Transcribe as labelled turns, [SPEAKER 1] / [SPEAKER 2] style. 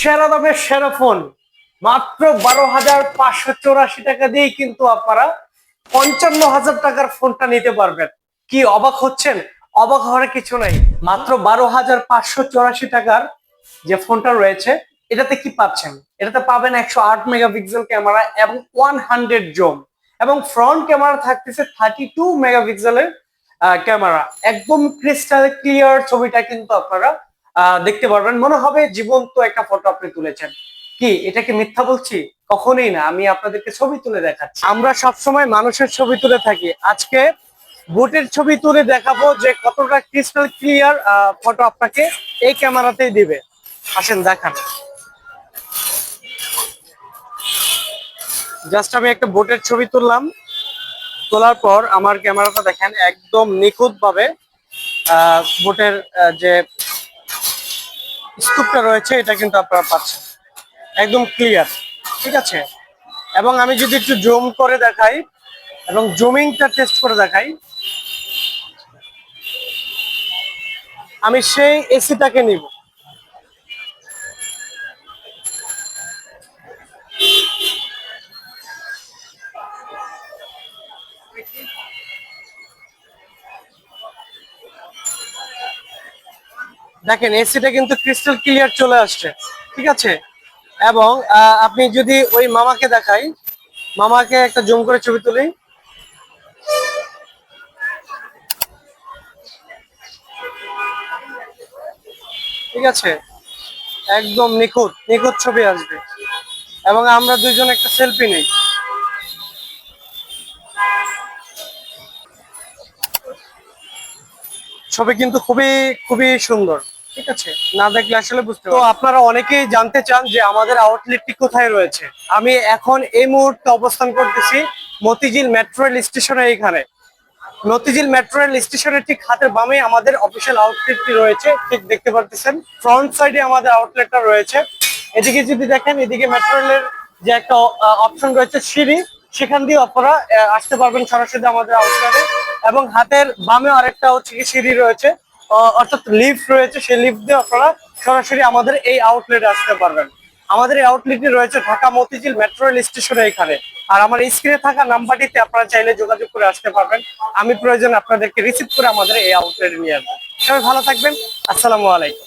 [SPEAKER 1] সেরা দামের সেরা ফোন। মাত্র বারো হাজার পাঁচশো চৌরাশি টাকা দিয়ে কিন্তু আপনারা পঞ্চান্ন হাজার টাকার ফোনটা নিতে পারবেন। কি অবাক হচ্ছেন? অবাক হওয়ার কিছু নাই। মাত্র বারো হাজার পাঁচশো চৌরাশি টাকার যে ফোনটা রয়েছে, এটাতে কি পাচ্ছেন? এটাতে পাবেন একশো আট মেগাপিক্সেল ক্যামেরা এবং ওয়ান হান্ড্রেড জোম এবং ফ্রন্ট ক্যামেরা থাকতেছে থার্টি টু মেগাপিক্সেলের ক্যামেরা। একদম ক্রিস্টাল ক্লিয়ার ছবিটা কিন্তু আপনারা দেখতে পারবেন। মনে হবে জীবন্ত একটা ফটো আপনি তুলেছেন। কি, এটা কি মিথ্যা বলছি? কখনোই না। আমি আপনাদেরকে ছবি তুলে দেখাচ্ছি। আমরা সবসময় মানুষের ছবি তুলে থাকি। আজকে বোটের ছবি তুলে দেখাবো যে কতটা ক্রিস্টাল ক্লিয়ার ফটো আপনাকে এই ক্যামেরাতেই দিবে। আসেন, দেখান। জাস্ট আমি একটা বোটের ছবি তুললাম। তোলার পর আমার ক্যামেরাটা দেখেন, একদম নিখুঁত ভাবে বোটের যে স্তূপটা রয়েছে, এটা কিন্তু আপনারা পাচ্ছেন। একদম ক্লিয়ার ঠিক আছে? এবং আমি যদি একটু জুম করে দেখাই, এবং জুমিংটা টেস্ট করে দেখাই, আমি সেই এসিটাকে নিব। দেখেন এসিটা কিন্তু ক্রিস্টাল ক্লিয়ার চলে আসছে, ঠিক আছে? এবং আপনি যদি ওই মামাকে দেখাই, মামাকে একটা জুম করে ছবি তুলি। ঠিক আছে? একদম নিখুঁত নিখুঁত ছবি আসবে। এবং আমরা দুজন একটা সেলফি নেই। ছবি কিন্তু খুবই খুবই সুন্দর। ঠিক আছে? না দেখলে আসলে বুঝতে তো আপনারা অনেকেই জানতে চান যে আমাদের আউটলেটটি কোথায় রয়েছে। আমি এখন এই মুহূর্তে অবস্থান করতেছি মতিঝিল মেট্রো রেল স্টেশনের এখানে মতিঝিল মেট্রো রেল স্টেশনের ঠিক হাতের বামে আমাদের অফিসিয়াল আউটলেটটি রয়েছে। ঠিক দেখতে পারতেছেন? ফ্রন্ট সাইডে আমাদের আউটলেটটা রয়েছে। এদিকে যদি দেখেন এদিকে মেট্রো রেলের যে একটা অপশন রয়েছে সিঁড়ি সেখান দিয়ে আপনারা আসতে পারবেন সরাসরি আমাদের আউটলেটে এবং হাতের বামে আরেকটা হচ্ছে সিঁড়ি রয়েছে। অর্থাৎ লিফট রয়েছে, সেই লিফট দিয়ে আপনারা সরাসরি আমাদের এই আউটলেটে আসতে পারবেন। আমাদের এই আউটলেটটি রয়েছে ঢাকা মতিঝিল মেট্রো রেল স্টেশনে এখানে। আর আমার স্ক্রিনে থাকা নাম্বারটিতে আপনারা চাইলে যোগাযোগ করে আসতে পারবেন। আমি প্রয়োজন আপনাদেরকে রিসিভ করে আমাদের এই আউটলেটে নিয়ে আসব। সবাই ভালো থাকবেন। আসসালামু আলাইকুম।